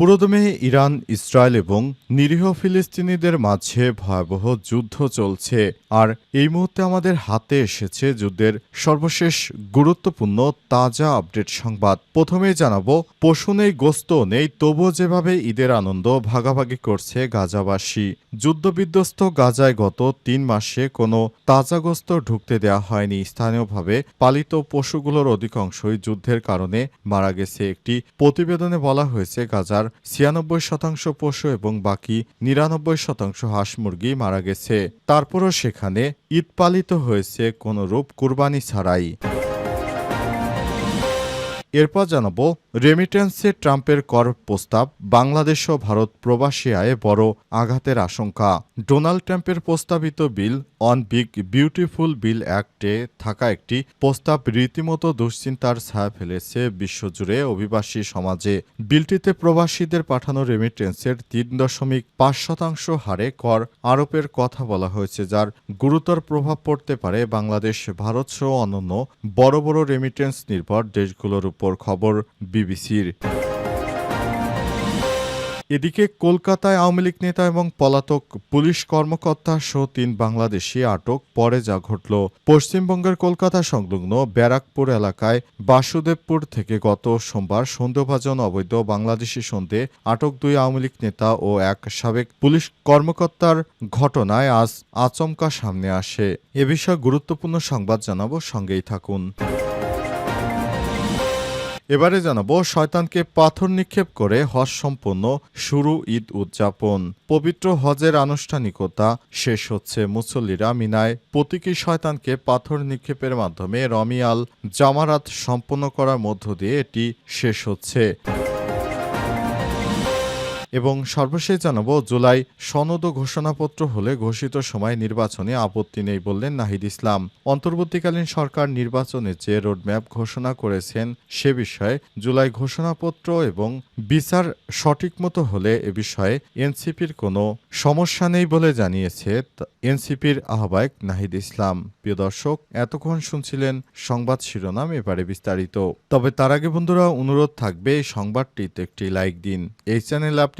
পুরোদমে Iran, Israel এবং নিরীহ ফিলিস্তিনিদের মাঝে ভয়াবহ যুদ্ধ চলছে। আর এই মুহূর্তে আমাদের হাতে এসেছে যুদ্ধের সর্বশেষ গুরুত্বপূর্ণ তাজা আপডেট সংবাদ। প্রথমে জানাব, পশু নেই, গোস্ত নেই, তবুও যেভাবে ঈদের আনন্দ ভাগাভাগি করছে গাজাবাসী। যুদ্ধবিধ্বস্ত গাজায় গত তিন মাসে কোনো তাজা গোস্ত ঢুকতে দেওয়া হয়নি। স্থানীয়ভাবে পালিত পশুগুলোর অধিকাংশই যুদ্ধের কারণে মারা গেছে। একটি প্রতিবেদনে বলা হয়েছে, গাজার ছিয়ানব্বই শতাংশ পশু এবং বাকি নিরানব্বই শতাংশ হাঁস মুরগি মারা গেছে। তারপরও সেখানে ঈদ পালিত হয়েছে কোনো রূপ কুরবানি ছাড়াই। এরপর জানাব রেমিটেন্সে ট্রাম্পের কর প্রস্তাব বাংলাদেশ ও ভারত প্রবাসী আয়ে বড় আঘাতের আশঙ্কা। ডোনাল্ড ট্রাম্পের প্রস্তাবিত bill on big beautiful bill অ্যাক্টে থাকা একটি প্রস্তাব রীতিমতো দুশ্চিন্তার ছায়া ফেলেছে বিশ্বজুড়ে অভিবাসী সমাজে। বিলটিতে প্রবাসীদের পাঠানো রেমিটেন্সের তিন দশমিক পাঁচ শতাংশ হারে কর আরোপের কথা বলা হয়েছে, যার গুরুতর প্রভাব পড়তে পারে বাংলাদেশ, ভারত সহ অন্যান্য বড় বড় রেমিটেন্স নির্ভর দেশগুলোর উপর। খবর বিবিসির। এদিকে কলকাতায় আওয়ামী লীগ নেতা এবং পলাতক পুলিশ কর্মকর্তা সহ তিন বাংলাদেশি আটক, পরে যা ঘটল পশ্চিমবঙ্গের কলকাতা সংলগ্ন ব্যারাকপুর এলাকায় বাসুদেবপুর থেকে গত সোমবার সন্দেহভাজন অবৈধ বাংলাদেশি সন্ধে আটক দুই আওয়ামী লীগ নেতা ও এক সাবেক পুলিশ কর্মকর্তার ঘটনায় আজ আচমকা সামনে আসে। এ বিষয়ে গুরুত্বপূর্ণ সংবাদ জানাব, সঙ্গেই থাকুন। এবারে জানাব, শয়তানকে পাথর নিক্ষেপ করে হজ সম্পন্ন শুরু ঈদ উদযাপন। পবিত্র হজের আনুষ্ঠানিকতা শেষ হচ্ছে। মুসল্লিরা মিনায় প্রতীকী শয়তানকে পাথর নিক্ষেপের মাধ্যমে রমিয়াল জামারাত সম্পন্ন করার মধ্য দিয়ে এটি শেষ হচ্ছে। এবং সর্বশেষ জানাব, জুলাই সনদ ও ঘোষণাপত্র হলে ঘোষিত সময় নির্বাচনে আপত্তি নেই বললেন নাহিদ ইসলাম। অন্তর্বর্তীকালীন সরকার নির্বাচনে যে রোডম্যাপ ঘোষণা করেছেন সে বিষয়ে জুলাই ঘোষণাপত্র এবং বিচার সঠিক মতো হলে এ বিষয়ে এনসিপির কোনো সমস্যা নেই বলে জানিয়েছে এনসিপির আহ্বায়ক নাহিদ ইসলাম। প্রিয় দর্শক, এতক্ষণ শুনছিলেন সংবাদ শিরোনাম, এবারে বিস্তারিত। তবে তার আগে বন্ধুরা, অনুরোধ থাকবে এই সংবাদটিতে একটি লাইক দিন। এই চ্যানেল আপনি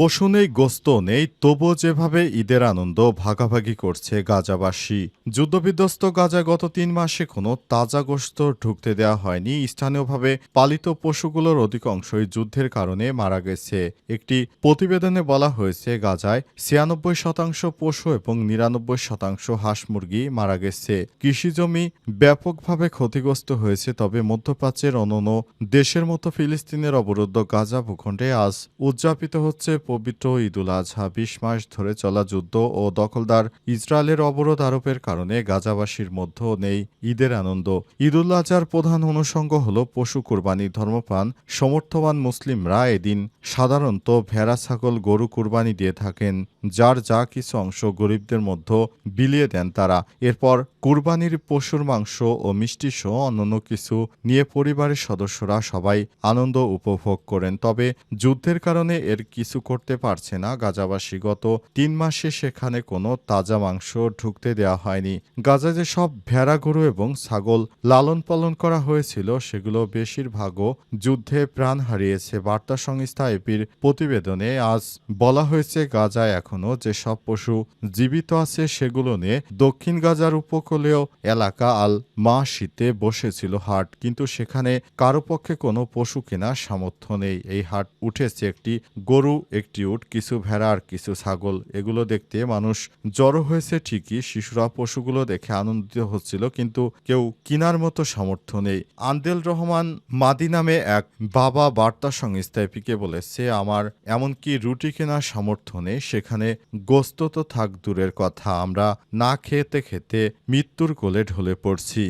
পশু নেই গোস্ত নেই, তবুও যেভাবে ঈদের আনন্দ ভাগাভাগি করছে গাজাবাসী। যুদ্ধবিধ্বস্ত গাজায় গত তিন মাসে কোনো তাজা গোস্ত ঢুকতে দেওয়া হয়নি। স্থানীয়ভাবে পালিত পশুগুলোর অধিকাংশই যুদ্ধের কারণে মারা গেছে। একটি প্রতিবেদনে বলা হয়েছে, গাজায় ছিয়ানব্বই শতাংশ পশু এবং নিরানব্বই শতাংশ হাঁস মুরগি মারা গেছে। কৃষিজমি ব্যাপকভাবে ক্ষতিগ্রস্ত হয়েছে, তবে মধ্যপ্রাচ্যের অন্যান্য দেশের মতো ফিলিস্তিনের অবরুদ্ধ গাজা ভূখণ্ডে আজ উদযাপিত হচ্ছে পবিত্র ঈদুল আজহা বিশ মাস ধরে চলা যুদ্ধ ও দখলদার ইসরায়েলের অবরোধ আরোপের কারণে গাজাবাসীর মধ্যেও নেই ঈদের আনন্দ। ঈদুল আজহার প্রধান অনুষঙ্গ হল পশু কুরবানি ধর্মপ্রাণ। সমর্থবান মুসলিমরা এদিন সাধারণত ভেড়া, ছাগল, গরু কুরবানি দিয়ে থাকেন। যার যা কিছু অংশ গরিবদের মধ্যে বিলিয়ে দেন তারা। এরপর কুরবানির পশুর মাংস ও মিষ্টি সহ অন্যান্য কিছু নিয়ে পরিবারের সদস্যরা সবাই আনন্দ উপভোগ করেন। তবে যুদ্ধের কারণে এর কিছু করতে পারছে না গাজাবাসী। গত তিন মাসে সেখানে কোনো তাজা মাংস ঢুকতে দেওয়া হয়নি। গাজা যে সব ভেড়া গরু এবং ছাগল লালন পালন করা হয়েছিল, সেগুলো বেশিরভাগও যুদ্ধে প্রাণ হারিয়েছে। বার্তা সংস্থা এপির প্রতিবেদনে আজ বলা হয়েছে, গাজায় এখনও যেসব পশু জীবিত আছে, সেগুলো নিয়ে দক্ষিণ গাজার উপকূলীয় এলাকা আল মা শীতে বসেছিল হাট। কিন্তু সেখানে কারও পক্ষে কোনো পশু কেনার সামর্থ্য নেই। এই হাট উঠেছে একটি গরু একটি উট কিছু ভেড়া আর কিছু ছাগল। এগুলো দেখতে মানুষ জড়ো হয়েছে ঠিকই, শিশুরা, পশুগুলো দেখে আনন্দিত হচ্ছিল, কিন্তু কেউ কিনার মতো সামর্থ্য নেই। আন্দেল রহমান মাদি নামে এক বাবা বার্তা সংস্থা এপিকে বলেছে আমার এমনকি রুটি কেনার সামর্থ্য নেই, সেখানে গোস্ত তো থাক দূরের কথা, আমরা না খেতে খেতে মৃত্যুর কোলে ঢলে পড়ছি।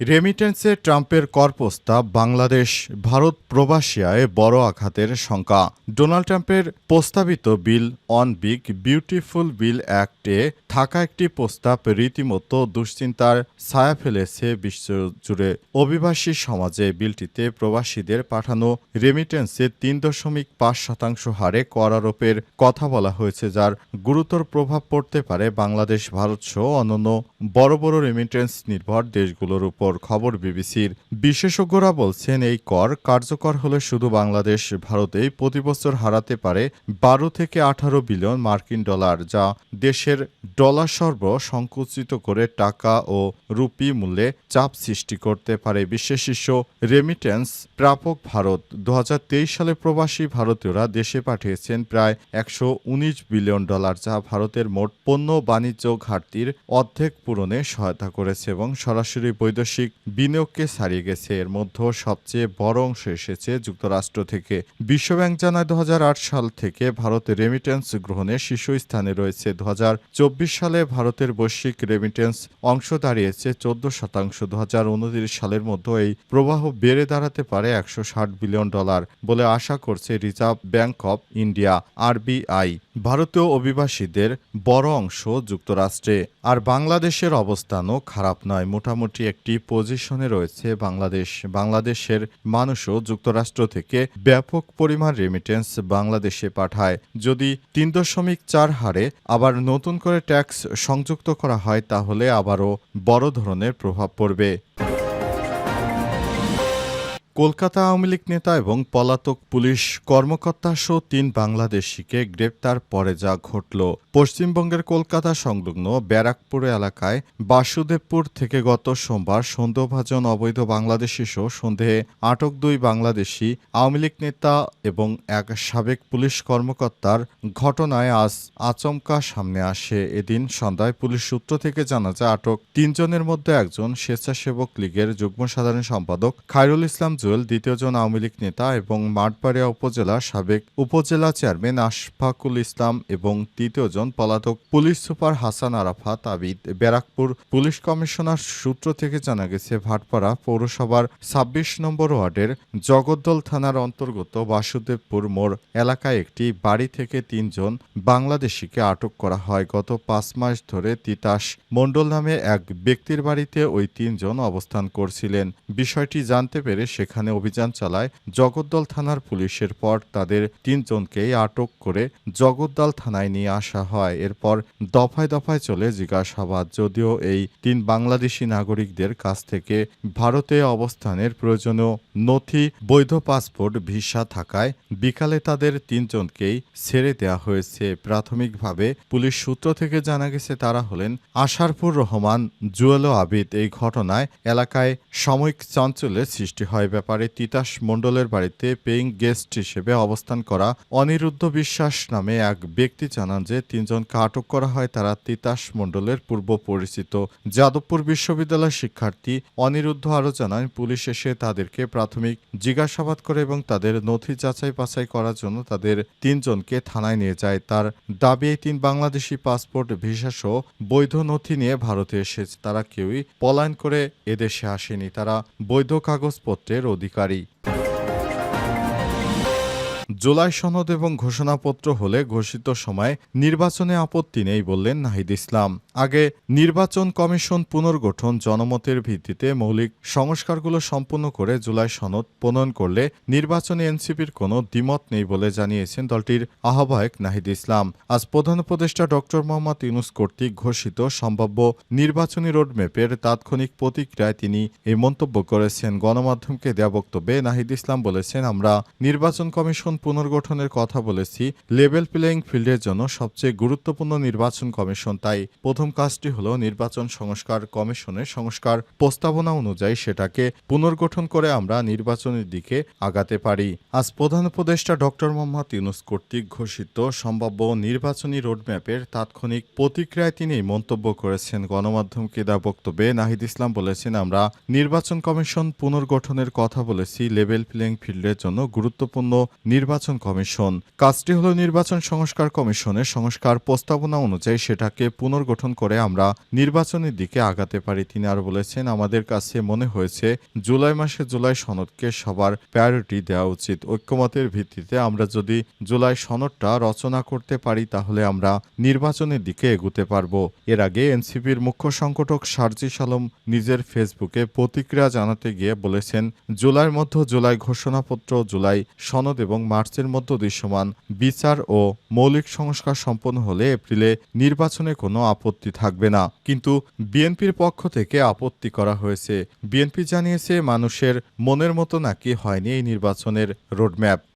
রেমিটেন্সে ট্রাম্পের কর প্রস্তাব বাংলাদেশ, ভারত প্রবাসিয়ায় বড় আঘাতের শঙ্কা। ডোনাল্ড ট্রাম্পের প্রস্তাবিত bill on big beautiful bill অ্যাক্টে থাকা একটি প্রস্তাব রীতিমতো দুশ্চিন্তার ছায়া ফেলেছে বিশ্বজুড়ে। অভিবাসী সমাজে বিলটিতে প্রবাসীদের পাঠানো রেমিটেন্সে তিন দশমিক পাঁচ শতাংশ হারে কর আরোপের কথা বলা হয়েছে, যার গুরুতর প্রভাব পড়তে পারে বাংলাদেশ, ভারত সহ অন্যান্য বড় বড় রেমিটেন্স নির্ভর দেশগুলোর উপর। খবর বিবিসির বিশেষজ্ঞরা বলছেন, এই কর কার্যকর হলে শুধু বাংলাদেশ ভারতেই প্রতি বছর হারাতে পারে বারো থেকে আঠারো বিলিয়ন মার্কিন ডলার, যা দেশের ডলার সর্ব সংকুচিত করে টাকা ও রুপি মূল্যে চাপ সৃষ্টি করতে পারে। বিশ্বের শীর্ষ রেমিটেন্স প্রাপক ভারত দু হাজার তেইশ সালে প্রবাসী ভারতীয়রা দেশে পাঠিয়েছেন প্রায় একশো উনিশ বিলিয়ন ডলার, যা ভারতের মোট পণ্য বাণিজ্য ঘাটতির অর্ধেক পূরণে সহায়তা করেছে এবং সরাসরি বৈদেশিক বিনিয়োগকে ছাড়িয়ে গেছে। এর মধ্যে সবচেয়ে বড় অংশ এসেছে যুক্তরাষ্ট্র থেকে। বিশ্বব্যাংক জানায় দু হাজার আট সাল থেকে ভারতে রেমিটেন্স গ্রহণে শীর্ষস্থানে রয়েছে। দু হাজার চব্বিশ সালে ভারতের বৈশ্বিক রেমিটেন্স অংশ দাঁড়িয়েছে চোদ্দ শতাংশ। দু সালের মধ্যে এই প্রবাহ বেড়ে দাঁড়াতে পারে একশো ষাট বিলিয়ন ডলার বলে আশা করছে Reserve Bank of India, RBI. ভারতীয় অভিবাসীদের বড় অংশ যুক্তরাষ্ট্রে। আর বাংলাদেশের অবস্থানও খারাপ নয়, মোটামুটি একটি পজিশনে রয়েছে বাংলাদেশ। বাংলাদেশের মানুষও যুক্তরাষ্ট্র থেকে ব্যাপক পরিমাণ রেমিটেন্স বাংলাদেশে পাঠায়। যদি তিন দশমিক চার হারে আবার নতুন করে ট্যাক্স সংযুক্ত করা হয়, তাহলে আবারও বড় ধরনের প্রভাব পড়বে। কলকাতা আওয়ামী লীগ নেতা এবং পলাতক পুলিশ কর্মকর্তা সহ তিন বাংলাদেশিকে গ্রেপ্তার পরে যা ঘটল। পশ্চিমবঙ্গের কলকাতা সংলগ্ন ব্যারাকপুর এলাকায় বাসুদেবপুর থেকে গত সোমবার সন্দেহভাজন অবৈধ বাংলাদেশি সহ সন্দেহে আটক দুই বাংলাদেশি, আওয়ামী লীগ নেতা এবং এক সাবেক পুলিশ কর্মকর্তার ঘটনায় আজ আচমকা সামনে আসে। এদিন সন্ধ্যায় পুলিশ সূত্র থেকে জানা যায়, আটক তিনজনের মধ্যে একজন স্বেচ্ছাসেবক লীগের যুগ্ম সাধারণ সম্পাদক খায়রুল ইসলাম জুয়েল দ্বিতীয়জন আওয়ামী লীগ নেতা এবং মাঠবাড়িয়া উপজেলা সাবেক উপজেলা চেয়ারম্যান আশফাকুল ইসলাম এবং তৃতীয়জন পলাতক police super Hasan Arafat Abid. Barrackpore police commissioner সূত্র থেকে জানা গেছে, ভাটপাড়া পৌরসভার ছাব্বিশ নম্বর ওয়ার্ডের জগদ্দল থানার অন্তর্গত বাসুদেবপুর মোড় এলাকায় একটি বাড়ি থেকে তিনজন বাংলাদেশিকে আটক করা হয়। গত পাঁচ মাস ধরে তিতাস মণ্ডল নামে এক ব্যক্তির বাড়িতে ওই তিনজন অবস্থান করছিলেন। বিষয়টি জানতে পেরে সেখানে অভিযান চালায় জগদ্দল থানার পুলিশের পর তাদের তিনজনকেই আটক করে জগদ্দল থানায় নিয়ে আসা হয়। এরপর দফায় দফায় চলে জিজ্ঞাসাবাদ, যদিও এই তিন বাংলাদেশি নাগরিকদের কাছ থেকে ভারতে অবস্থানের প্রয়োজনীয় নথি, বৈধ পাসপোর্ট, ভিসা থাকায় বিকালে তাদের তিনজনকেই ছেড়ে দেওয়া হয়েছে। প্রাথমিকভাবে পুলিশ সূত্র থেকে জানা গেছে, তারা হলেন আশারপুর রহমান, জুয়েল আবিদ। এই ঘটনায় এলাকায় সাময়িক চাঞ্চল্যের সৃষ্টি হয়। ব্যাপারে তিতাস মণ্ডলের বাড়িতে পেইং গেস্ট হিসেবে অবস্থান করা অনিরুদ্ধ বিশ্বাস নামে এক ব্যক্তি জানান যে তিনজনকে আটক করা হয় তারা তিতাস মণ্ডলের পূর্ব পরিচিত। যাদবপুর বিশ্ববিদ্যালয়ের শিক্ষার্থী অনিরুদ্ধ আরও জানান, পুলিশ এসে তাদেরকে প্রাথমিক জিজ্ঞাসাবাদ করে এবং তাদের নথি যাচাই বাছাই করার জন্য তাদের তিনজনকে থানায় নিয়ে যায়। তার দাবি তিন বাংলাদেশি পাসপোর্ট, ভিসা সহ বৈধ নথি নিয়ে ভারতে এসেছে। তারা কেউই পলায়ন করে এদেশে আসেনি। তারা বৈধ কাগজপত্রের অধিকারী। জুলাই সনদ এবং ঘোষণাপত্র হলে ঘোষিত সময় নির্বাচনে আপত্তি নেই বললেন নাহিদ ইসলাম। আগে নির্বাচন কমিশন পুনর্গঠন জনমতের ভিত্তিতে মৌলিক সংস্কারগুলো সম্পূর্ণ করে জুলাই সনদ প্রণয়ন করলে নির্বাচনে এনসিপির কোনো দ্বিমত নেই বলে জানিয়েছেন দলটির আহ্বায়ক নাহিদ ইসলাম। আজ প্রধান উপদেষ্টা ডক্টর মোহাম্মদ ইউনুস কর্তৃক ঘোষিত সম্ভাব্য নির্বাচনী রোডম্যাপের তাৎক্ষণিক প্রতিক্রিয়ায় তিনি এই মন্তব্য করেছেন। গণমাধ্যমকে দেওয়া বক্তব্যে নাহিদ ইসলাম বলেছেন, আমরা নির্বাচন কমিশন পুনর্গঠনের কথা বলেছি। লেভেল প্লেয়িং ফিল্ডের জন্য সবচেয়ে গুরুত্বপূর্ণ নির্বাচন কমিশন, তাই প্রথম কাজটি হলো নির্বাচন সংস্কার কমিশনের সংস্কার প্রস্তাবনা অনুযায়ী সেটাকে পুনর্গঠন করে আমরা নির্বাচনের দিকে আগাতে পারি। আজ প্রধান উপদেষ্টা ডক্টর মোহাম্মদ ইউনুস কর্তৃক ঘোষিত সম্ভাব্য নির্বাচনী রোডম্যাপের তাৎক্ষণিক প্রতিক্রিয়ায় তিনি এই মন্তব্য করেছেন। গণমাধ্যমকে দেওয়া বক্তব্যে নাহিদ ইসলাম বলেছেন, আমরা নির্বাচন কমিশন পুনর্গঠনের কথা বলেছি, লেভেল প্লেইং ফিল্ডের জন্য গুরুত্বপূর্ণ নির্বাচন কমিশন। কাজটি হলো নির্বাচন সংস্কার কমিশনের সংস্কার প্রস্তাবনা অনুযায়ী সেটাকে পুনর্গঠন করে আমরা নির্বাচনের দিকে আগাতে পারি, তিনি আরও বলেছেন। আমাদের কাছে মনে হয়েছে, জুলাই মাসে জুলাই সনদকে সবার প্রায়োরিটি দেওয়া উচিত। ঐক্যমতের ভিত্তিতে আমরা যদি জুলাই সনদটা রচনা করতে পারি, তাহলে আমরা নির্বাচনের দিকে এগুতে পারব। এর আগে এনসিপির মুখ্য সংগঠক সার্জিস সালম নিজের ফেসবুকে প্রতিক্রিয়া জানাতে গিয়ে বলেছেন, জুলাইয়ের মধ্যে জুলাই ঘোষণাপত্র, জুলাই সনদ এবং মার্চের মধ্যে দৃশ্যমান বিচার ও মৌলিক সংস্কার সম্পন্ন হলে এপ্রিলে নির্বাচনে কোনো আপত্তি থাকবে না। কিন্তু বিএনপির পক্ষ থেকে আপত্তি করা হয়েছে। বিএনপি জানিয়েছে মানুষের মনের মতো নাকি হয়নি এই নির্বাচনের রোডম্যাপ।